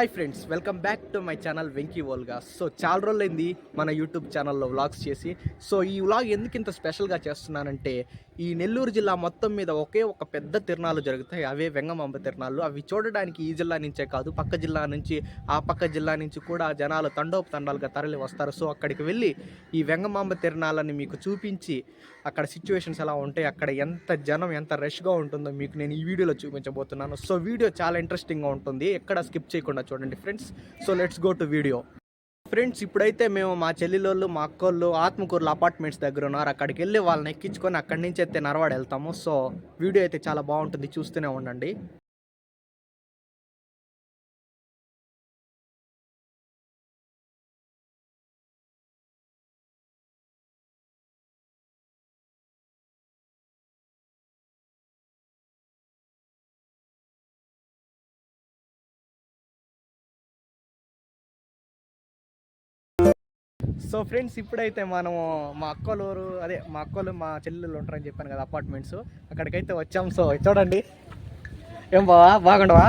Hi friends welcome back to my channel Venky Volga. So చాలా రోజులైంది మన YouTube ఛానల్లో వ్లాగ్స్ చేసి. సో ఈ వ్లాగ్ ఎందుకు ఇంత స్పెషల్గా చేస్తున్నానంటే ఈ నెల్లూరు జిల్లా మొత్తం మీద ఒకే ఒక పెద్ద తిరణాలు జరుగుతాయి. అవే వెంగమాంబ తిరణాలు. అవి చూడడానికి ఈ జిల్లా నుంచే కాదు పక్క జిల్లా నుంచి ఆ పక్క జిల్లా నుంచి కూడా జనాలు తండోపు తండాలుగా తరలి వస్తారు. సో అక్కడికి వెళ్ళి ఈ వెంగమాంబ తిరణాలని మీకు చూపించి అక్కడ సిచ్యువేషన్స్ ఎలా ఉంటాయి అక్కడ ఎంత జనం ఎంత రష్గా ఉంటుందో మీకు నేను ఈ వీడియోలో చూపించబోతున్నాను. సో వీడియో చాలా ఇంట్రెస్టింగ్గా ఉంటుంది. ఎక్కడ స్కిప్ చేయకుండా చూడండి friends so let's go to video friends ఇప్పుడైతే మేము మా చెల్లిలోళ్ళు మా అక్కోళ్ళు ఆత్మకూరులో అపార్ట్మెంట్స్ దగ్గర ఉన్నారు. అక్కడికి వెళ్ళి వాళ్ళని ఎక్కించుకొని అక్కడి నుంచి అయితే నరవాడ వెళ్తాము. సో వీడియో అయితే చాలా బాగుంటుంది. చూస్తూనే ఉండండి. సో ఫ్రెండ్స్ ఇప్పుడైతే మనము మా అక్కలూరు అదే మా అక్కలు మా చెల్లెళ్ళు ఉంటారని చెప్పాను కదా అపార్ట్మెంట్స్. అక్కడికైతే వచ్చాం. సో చూడండి. ఏం బావా? బాగుండవా?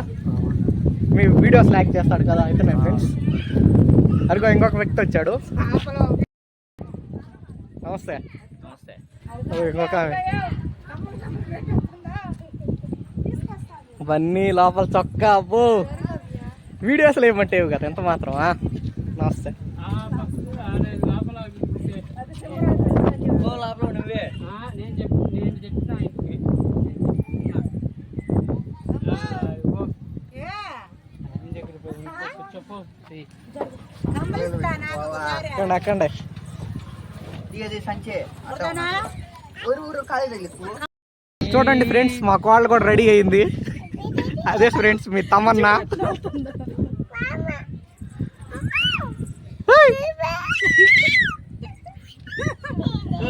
మీ వీడియోస్ లైక్ చేస్తాడు కదా అయితే నేను ఫ్రెండ్స్. అదిగో ఇంకొక వ్యక్తి వచ్చాడు. నమస్తే. నమస్తే. ఇంకొక. ఇవన్నీ లోపల చొక్కా అబ్బో. వీడియోస్లో ఏమంటేవి కదా ఎంత మాత్రమా? నమస్తే. ఓ లోపల నువ్వే. నేను చెప్పు నేను చెప్తా ఇంటికి చెప్పు అక్కండి అక్కండి ఇది సంచే. ఊరు ఊరు కాలేజ్ వెళ్ళకు చూడండి ఫ్రెండ్స్ మా కాల్ కూడా రెడీ అయింది. అదే ఫ్రెండ్స్ మీ Tamanna.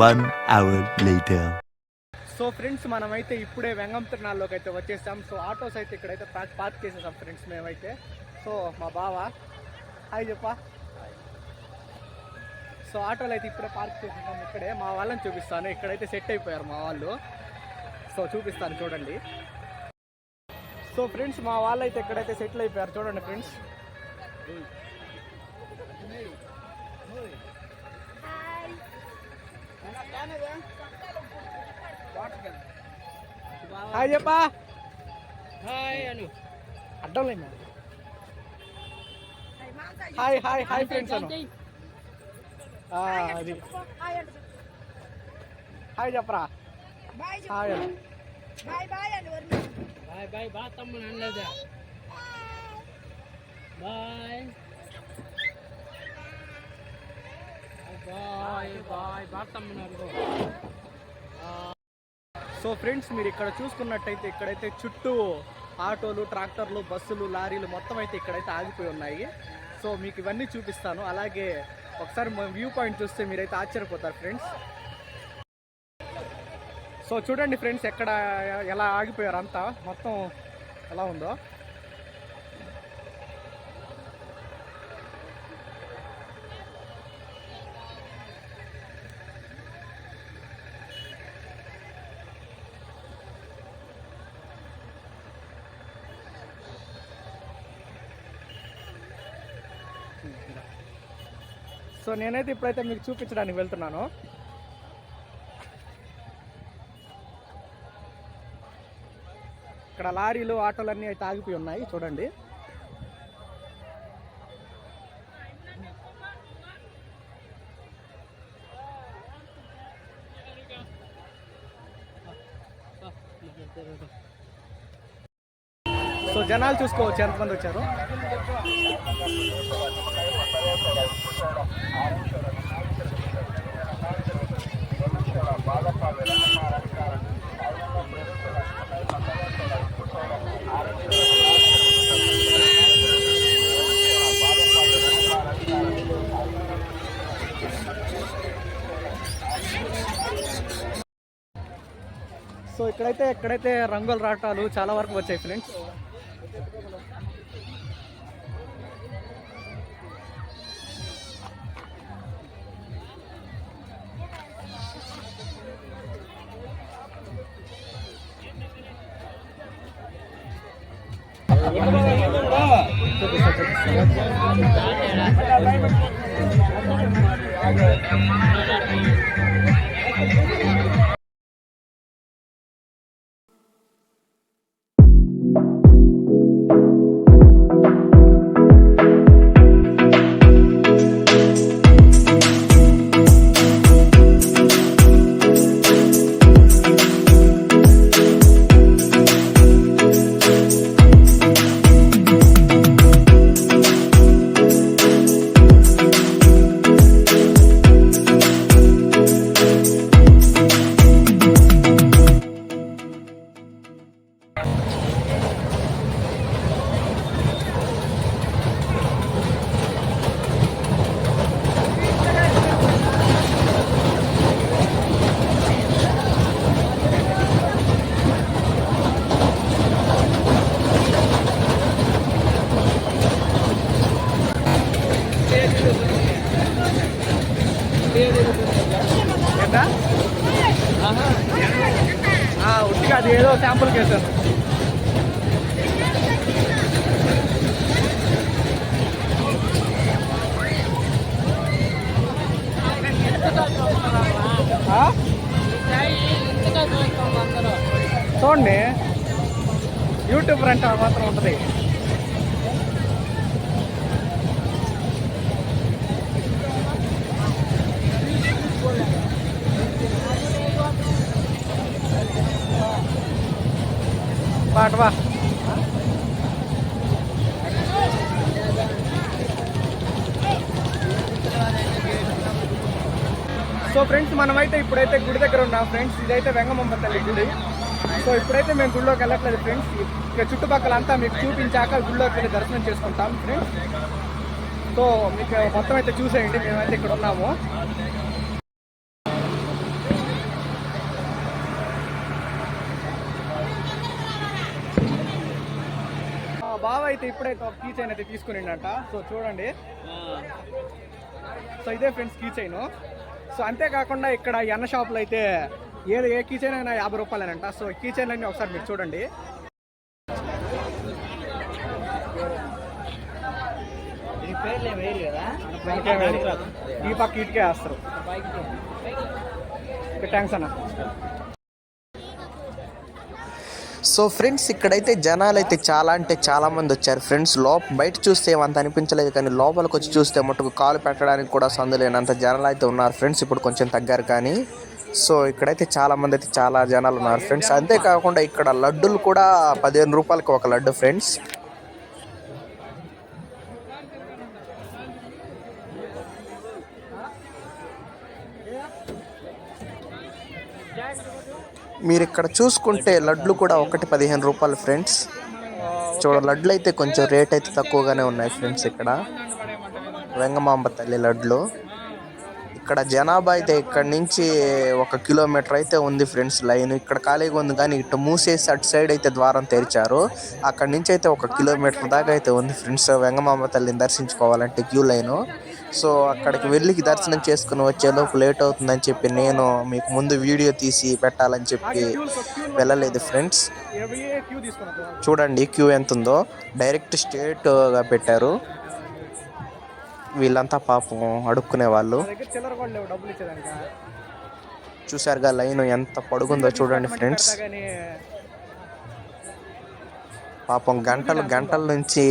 One hour later so friends మనమైతే ఇప్పుడే వెంగం తిరణాల్లోకి అయితే వచ్చేసాం. సో ఆటోస్ అయితే ఇక్కడైతే పార్క్ పార్క్ చేసేసాం ఫ్రెండ్స్ మేమైతే. సో మా బావ హాయ్ చెప్పా. సో ఆటోలు అయితే ఇప్పుడే పార్క్ చేసేసాం ఇక్కడే. మా వాళ్ళని చూపిస్తాను. ఇక్కడైతే సెట్ అయిపోయారు మా వాళ్ళు. సో చూపిస్తాను చూడండి. సో ఫ్రెండ్స్ మా వాళ్ళు అయితే ఇక్కడైతే సెటిల్ అయిపోయారు. చూడండి ఫ్రెండ్స్ హాయ్ చెప్పా. హాయ్ అను. అడ్డం లేదు హాయ్ హాయ్ హాయ్ ఫ్రెండ్స్ అను. అది. హాయ్ చెప్పరా. హాయ్ అను. బాయ్ బాయ్ బా తమ్ముడు అనలేదా? Bye. Bye bye so friends మీరు ఇక్కడ చూసుకున్నట్టయితే ఇక్కడైతే చుట్టూ ఆటోలు ట్రాక్టర్లు బస్సులు లారీలు మొత్తం అయితే ఇక్కడైతే ఆగిపోయి ఉన్నాయి. సో మీకు ఇవన్నీ చూపిస్తాను. అలాగే ఒకసారి వ్యూ పాయింట్ చూస్తే మీరైతే ఆశ్చర్యపోతారు ఫ్రెండ్స్. సో చూడండి ఫ్రెండ్స్ ఎక్కడ ఎలా ఆగిపోయారు అంతా. మొత్తం ఎలా ఉందో. సో నేనైతే ఇప్పుడైతే మీకు చూపించడానికి వెళ్తున్నాను. ఇక్కడ లారీలు ఆటోలు అన్నీ అయితే ఆగిపోయి ఉన్నాయి. చూడండి. సో జనాలు చూసుకోవచ్చు ఎంతమంది వచ్చారు. సో ఇక్కడైతే ఇక్కడైతే రంగుల రాటాలు చాలా వరకు వచ్చాయి ఫ్రెండ్స్ ఏంటా చూడండి. యూట్యూబ్ అంటే మాత్రం ఉంటుంది. పాట బా సో ఫ్రెండ్స్ మనమైతే ఇప్పుడైతే గుడి దగ్గర ఉన్నాం. ఫ్రెండ్స్ ఇదైతే వెంగమ్మ తల్లి గుడి. సో ఇప్పుడైతే మేము గుడిలోకి వెళ్ళట్లేదు ఫ్రెండ్స్ ఇక చుట్టుపక్కల అంతా మీకు చూపించాక గుడిలోకి వెళ్ళి దర్శనం చేసుకుంటాం ఫ్రెండ్స్ సో మీకు మొత్తం అయితే చూసేయండి మేమైతే ఇక్కడ ఉన్నాము. బావ అయితే ఇప్పుడైతే ఒక కీ చైన్ అయితే తీసుకునిండట. సో చూడండి. సో ఇదే ఫ్రెండ్స్ కీ చైన్ సో అంతేకాకుండా ఇక్కడ ఈ షాపులు షాప్లో అయితే ఏది ఏ కీ చైన్ అయినా యాభై రూపాయలేనంట. సో కీ చైన్ అన్ని ఒకసారి మీరు చూడండి. ఈ పక్క ఇటుకే వేస్తారు. థ్యాంక్స్ అన్న. సో ఫ్రెండ్స్ ఇక్కడైతే జనాలు అయితే చాలా అంటే చాలా మంది వచ్చారు. ఫ్రెండ్స్ లోప బయట చూస్తే ఏమంత అనిపించలేదు కానీ లోపలికి వచ్చి చూస్తే మటుకు కాలు పెట్టడానికి కూడా సందు లేనంత జనాలు అయితే ఉన్నారు. ఫ్రెండ్స్ ఇప్పుడు కొంచెం తగ్గారు కానీ సో ఇక్కడైతే చాలా మంది అయితే చాలా జనాలు ఉన్నారు ఫ్రెండ్స్. అంతేకాకుండా ఇక్కడ లడ్డూలు కూడా పదిహేను రూపాయలకి ఒక లడ్డు ఫ్రెండ్స్. మీరు ఇక్కడ చూసుకుంటే లడ్లు కూడా ఒకటి పదిహేను రూపాయలు ఫ్రెండ్స్. చూడ లడ్లు అయితే కొంచెం రేట్ అయితే తక్కువగానే ఉన్నాయి ఫ్రెండ్స్ ఇక్కడ. వెంగమాంబ తల్లి లడ్లు. ఇక్కడ జనాభా అయితే ఇక్కడ నుంచి ఒక కిలోమీటర్ అయితే ఉంది ఫ్రెండ్స్ లైన్. ఇక్కడ ఖాళీగా ఉంది కానీ ఇటు మూసేసి అటు సైడ్ అయితే ద్వారం తెరిచారు. అక్కడ నుంచి అయితే ఒక కిలోమీటర్ దాకా అయితే ఉంది ఫ్రెండ్స్ వెంగమామ తల్లిని దర్శించుకోవాలంటే క్యూ లైన్. సో అక్కడికి వెళ్ళి దర్శనం చేసుకుని వచ్చేలోపు లేట్ అవుతుందని చెప్పి నేను మీకు ముందు వీడియో తీసి పెట్టాలని చెప్పి వెళ్ళలేదు ఫ్రెండ్స్. చూడండి క్యూ ఎంత ఉందో డైరెక్ట్ స్ట్రేట్గా పెట్టారు. వీళ్ళంతా పాపం అడుక్కునే వాళ్ళు. చూసారుగా లైన్ ఎంత పొడుగుందో చూడండి ఫ్రెండ్స్. పాపం గంటలు గంటల నుంచి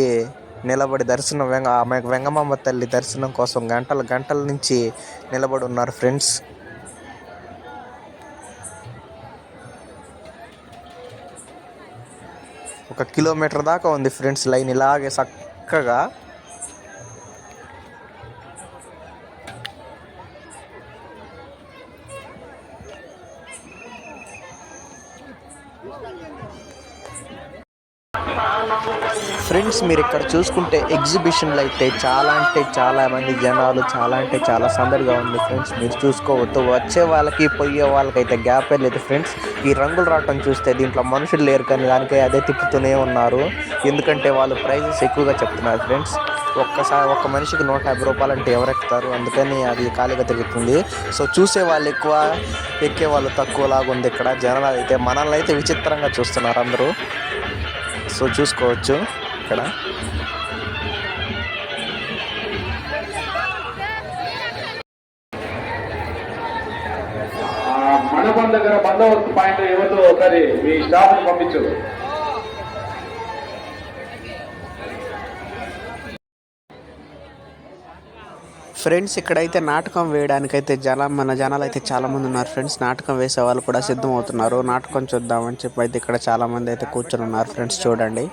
నిలబడి దర్శనం వెంగ ఆమె వెంగమామ తల్లి దర్శనం కోసం గంటలు గంటల నుంచి నిలబడి ఉన్నారు ఫ్రెండ్స్. ఒక కిలోమీటర్ దాకా ఉంది ఫ్రెండ్స్ లైన్ ఇలాగే చక్కగా. ఫ్రెండ్స్ మీరు ఇక్కడ చూసుకుంటే ఎగ్జిబిషన్లు అయితే చాలా అంటే చాలా మంది జనాలు చాలా అంటే చాలా సందడిగా ఉంది ఫ్రెండ్స్ మీరు చూసుకోవద్దు. వచ్చే వాళ్ళకి పోయే వాళ్ళకైతే గ్యాప్ లేదు ఫ్రెండ్స్ ఈ రంగులు రావటం చూస్తే దీంట్లో మనుషులు లేరు కానీ దానికే అదే తిప్పుతూనే ఉన్నారు. ఎందుకంటే వాళ్ళు ప్రైజెస్ ఎక్కువగా చెప్తున్నారు ఫ్రెండ్స్ ఒక్కసారి ఒక్క మనిషికి నూట యాభై రూపాయలు అంటే ఎవరు ఎక్కుతారు అందుకని అది ఖాళీగా తిరుగుతుంది. సో చూసే వాళ్ళు ఎక్కువ ఎక్కే వాళ్ళు తక్కువ లాగా ఉంది ఇక్కడ. జనాలు అయితే మనల్ని అయితే విచిత్రంగా చూస్తున్నారు అందరూ. సో చూసుకోవచ్చు ఇక్కడ. మన దగ్గర బందోబస్తు పాయింట్ ఎవరితో ఒకసారి మీ స్టాఫ్ని పంపించు. ఫ్రెండ్స్ ఇక్కడైతే నాటకం వేయడానికైతే జన మన జనాలు అయితే చాలా మంది ఉన్నారు. ఫ్రెండ్స్ నాటకం వేసే వాళ్ళు కూడా సిద్ధం అవుతున్నారు నాటకం చూద్దామని చెప్పి అయితే ఇక్కడ చాలా మంది అయితే కూర్చొని ఉన్నారు. ఫ్రెండ్స్ చూడండి.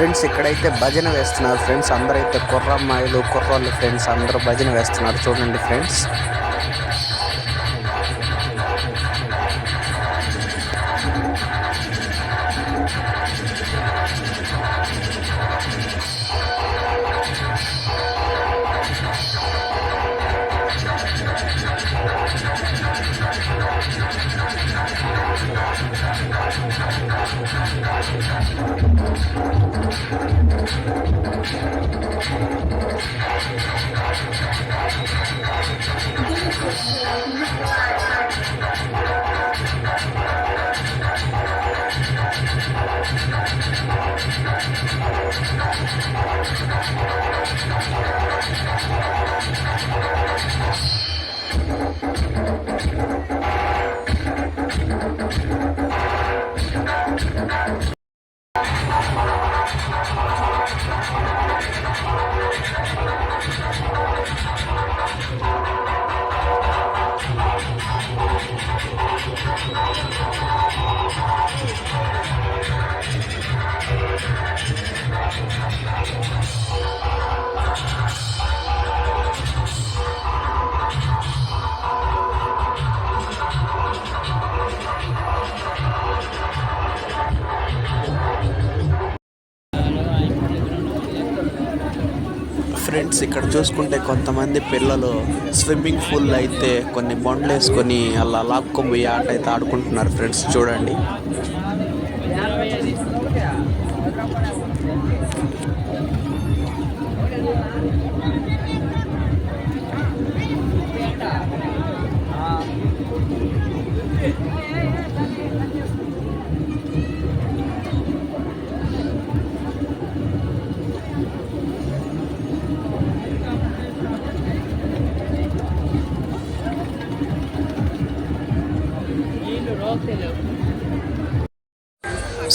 ఫ్రెండ్స్ ఇక్కడైతే భజన వేస్తున్నారు ఫ్రెండ్స్. అందరైతే కుర్రమ్మాయిలు కుర్రోళ్ళు ఫ్రెండ్స్ అందరూ భజన వేస్తున్నారు. చూడండి ఫ్రెండ్స్. 加速加速加速 ఫ్రెండ్స్ ఇక్కడ చూసుకుంటే కొంతమంది పిల్లలు స్విమ్మింగ్ పూల్ అయితే కొన్ని బండ్లు వేసుకొని అలా లాక్కొని ఆట అయితే ఆడుకుంటున్నారు ఫ్రెండ్స్ చూడండి.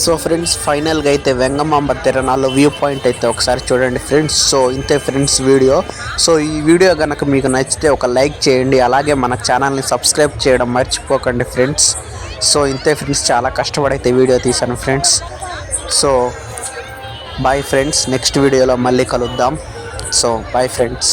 సో ఫ్రెండ్స్ ఫైనల్గా అయితే వెంగమాంబ తిరణాలు వ్యూ పాయింట్ అయితే ఒకసారి చూడండి ఫ్రెండ్స్. సో ఇంతే ఫ్రెండ్స్ వీడియో. సో ఈ వీడియో కనుక మీకు నచ్చితే ఒక లైక్ చేయండి. అలాగే మన ఛానల్ని సబ్స్క్రైబ్ చేయడం మర్చిపోకండి ఫ్రెండ్స్. సో ఇంతే ఫ్రెండ్స్ చాలా కష్టపడి అయితే వీడియో తీశాను friends. So bye friends next వీడియోలో మళ్ళీ కలుద్దాం. So bye friends.